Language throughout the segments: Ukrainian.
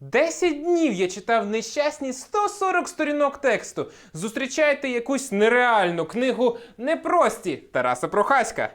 10 днів я читав нещасні 140 сторінок тексту. Зустрічайте якусь нереальну книгу непрості Тараса Прохаська.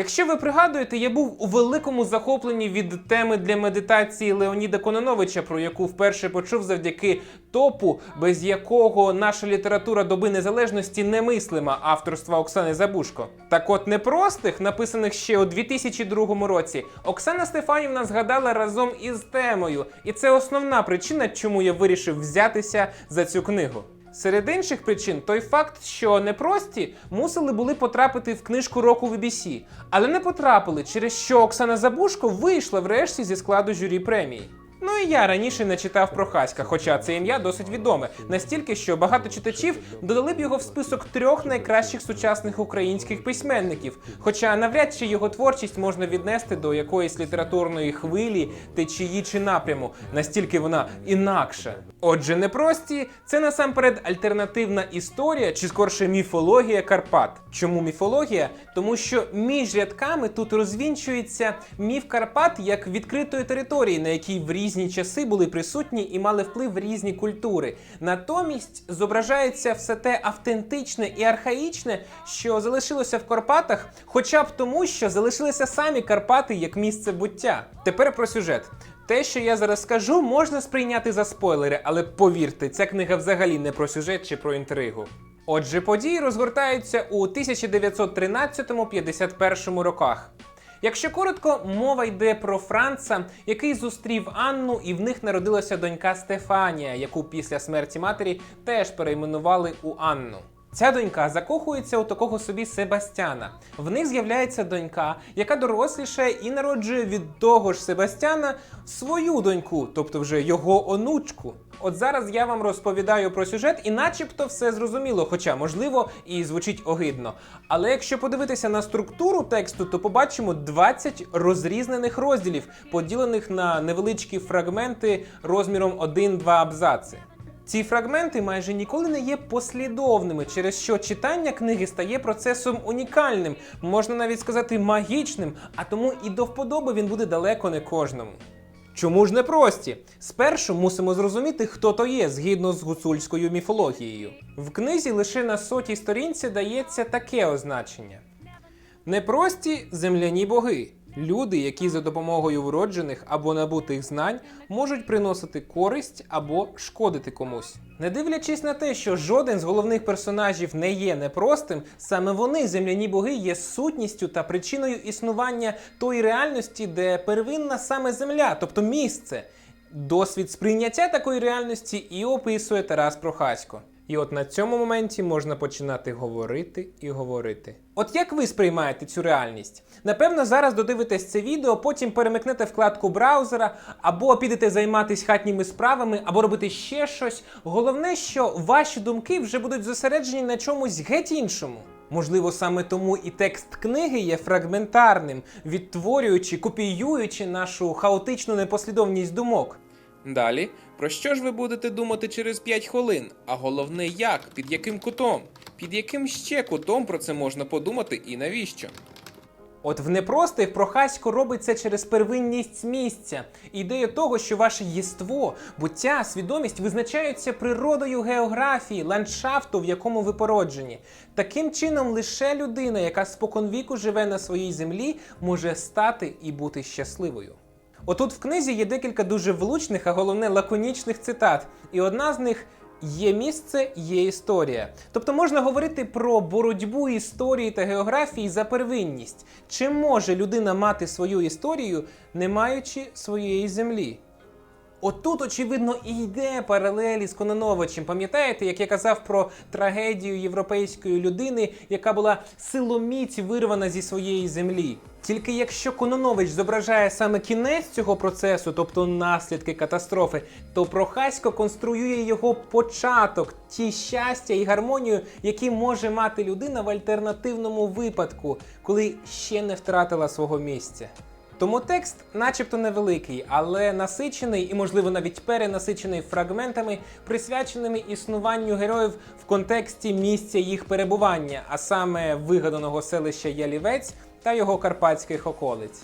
Якщо ви пригадуєте, я був у великому захопленні від теми для медитації Леоніда Кононовича, про яку вперше почув завдяки топу, без якого наша література доби незалежності немислима авторства Оксани Забушко. Так от непростих, написаних ще у 2002 році, Оксана Стефанівна згадала разом із темою, і це основна причина, чому я вирішив взятися за цю книгу. Серед інших причин той факт, що непрості мусили були потрапити в книжку року BBC, але не потрапили, через що Оксана Забушко вийшла врешті зі складу журі премії. Ну і я раніше не читав про Хаська, хоча це ім'я досить відоме, настільки, що багато читачів додали б його в список трьох найкращих сучасних українських письменників. Хоча навряд чи його творчість можна віднести до якоїсь літературної хвилі, течії чи напряму, настільки вона інакша. Отже, непрості це насамперед альтернативна історія, чи скорше міфологія Карпат. Чому міфологія? Тому що між рядками тут розвінчується міф Карпат як відкритої території, на якій в різні часи були присутні і мали вплив різні культури. Натомість зображається все те автентичне і архаїчне, що залишилося в Карпатах, хоча б тому, що залишилися самі Карпати як місце буття. Тепер про сюжет. Те, що я зараз скажу, можна сприйняти за спойлери, але повірте, ця книга взагалі не про сюжет чи про інтригу. Отже, події розгортаються у 1919-51 роках. Якщо коротко, мова йде про Франца, який зустрів Анну, і в них народилася донька Стефанія, яку після смерті матері теж перейменували у Анну. Ця донька закохується у такого собі Себастьяна. В них з'являється донька, яка дорослішає і народжує від того ж Себастьяна свою доньку, тобто вже його онучку. От зараз я вам розповідаю про сюжет, і начебто все зрозуміло, хоча можливо і звучить огидно. Але якщо подивитися на структуру тексту, то побачимо 20 розрізнених розділів, поділених на невеличкі фрагменти розміром 1-2 абзаци. Ці фрагменти майже ніколи не є послідовними, через що читання книги стає процесом унікальним, можна навіть сказати магічним, а тому і до вподоби він буде далеко не кожному. Чому ж не прості? Спершу мусимо зрозуміти, хто то є згідно з гуцульською міфологією. В книзі лише на сотій сторінці дається таке означення: непрості земляні боги. Люди, які за допомогою вроджених або набутих знань можуть приносити користь або шкодити комусь. Не дивлячись на те, що жоден з головних персонажів не є непростим, саме вони, земляні боги, є сутністю та причиною існування тої реальності, де первинна саме земля, тобто місце. Досвід сприйняття такої реальності і описує Тарас Прохасько. І от на цьому моменті можна починати говорити і говорити. От як ви сприймаєте цю реальність? Напевно, зараз додивитесь це відео, потім перемикнете вкладку браузера, або підете займатися хатніми справами, або робити ще щось. Головне, що ваші думки вже будуть зосереджені на чомусь геть іншому. Можливо, саме тому і текст книги є фрагментарним, відтворюючи, копіюючи нашу хаотичну непослідовність думок. Далі, про що ж ви будете думати через 5 хвилин? А головне, як, під яким кутом? Під яким ще кутом про це можна подумати і навіщо? От в непростих Прохасько робить це через первинність місця. Ідея того, що ваше єство, буття, свідомість визначаються природою географії, ландшафту, в якому ви породжені. Таким чином, лише людина, яка споконвіку живе на своїй землі, може стати і бути щасливою. Отут в книзі є декілька дуже влучних, а головне лаконічних цитат, і одна з них. Є місце, є історія. Тобто можна говорити про боротьбу історії та географії за первинність. Чи може людина мати свою історію, не маючи своєї землі? Отут, очевидно, і йде паралелі з Кононовичем. Пам'ятаєте, як я казав про трагедію європейської людини, яка була силоміць вирвана зі своєї землі? Тільки якщо Кононович зображає саме кінець цього процесу, тобто наслідки катастрофи, то Прохасько конструює його початок, ті щастя і гармонію, які може мати людина в альтернативному випадку, коли ще не втратила свого місця. Тому текст, начебто, невеликий, але насичений і, можливо, навіть перенасичений фрагментами, присвяченими існуванню героїв в контексті місця їх перебування, а саме вигаданого селища Ялівець та його карпатських околиць.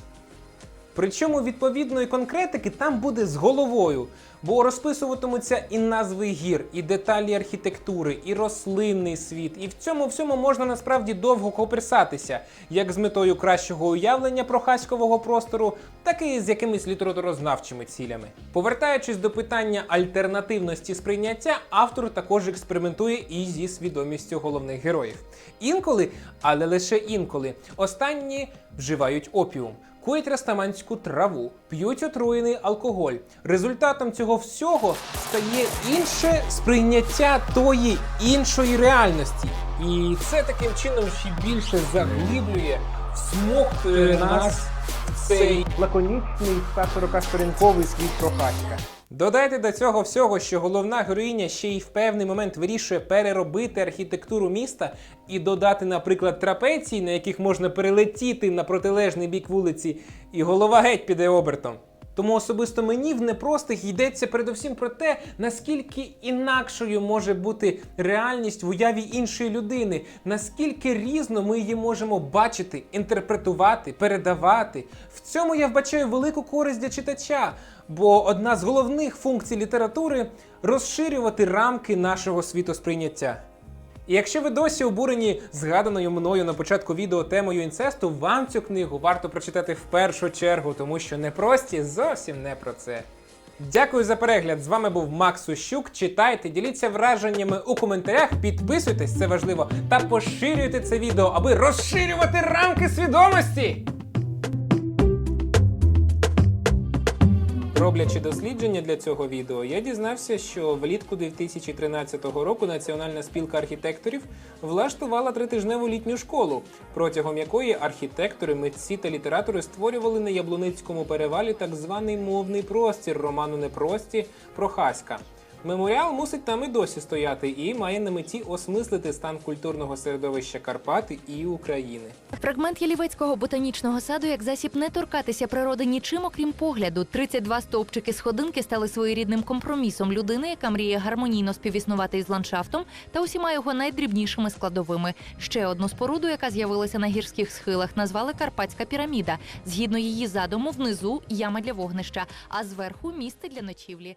Причому відповідної конкретики там буде з головою, бо розписуватимуться і назви гір, і деталі архітектури, і рослинний світ. І в цьому всьому можна насправді довго коперсатися, як з метою кращого уявлення про хаськового простору, так і з якимись літературознавчими цілями. Повертаючись до питання альтернативності сприйняття, автор також експериментує і зі свідомістю головних героїв. Інколи, але лише інколи, останні вживають опіум. Кують растаманську траву, п'ють отруєний алкоголь. Результатом цього всього стає інше сприйняття тої іншої реальності. І це таким чином ще більше заглиблює, всмоктує нас в цей лаконічний 140-сторінковий світ про Хаська. Додайте до цього всього, що головна героїня ще й в певний момент вирішує переробити архітектуру міста і додати, наприклад, трапеції, на яких можна перелетіти на протилежний бік вулиці, і голова геть піде обертом. Тому особисто мені в непростих йдеться передусім про те, наскільки інакшою може бути реальність в уяві іншої людини, наскільки різно ми її можемо бачити, інтерпретувати, передавати. В цьому я вбачаю велику користь для читача, бо одна з головних функцій літератури розширювати рамки нашого світосприйняття. І якщо ви досі обурені згаданою мною на початку відео темою інцесту, вам цю книгу варто прочитати в першу чергу, тому що непрості зовсім не про це. Дякую за перегляд. З вами був Макс Ущук. Читайте, діліться враженнями у коментарях, підписуйтесь, це важливо, та поширюйте це відео, аби розширювати рамки свідомості. Роблячи дослідження для цього відео, я дізнався, що влітку 2013 року Національна спілка архітекторів влаштувала тритижневу літню школу, протягом якої архітектори, митці та літератори створювали на Яблуницькому перевалі так званий мовний простір роману Непрості про Хаська. Меморіал мусить там і досі стояти і має на меті осмислити стан культурного середовища Карпати і України. Фрагмент Ялівецького ботанічного саду як засіб не торкатися природи нічим, окрім погляду. 32 стовпчики сходинки стали своєрідним компромісом людини, яка мріє гармонійно співіснувати із ландшафтом та усіма його найдрібнішими складовими. Ще одну споруду, яка з'явилася на гірських схилах, назвали Карпатська піраміда. Згідно її задуму, внизу яма для вогнища, а зверху місце для ночівлі.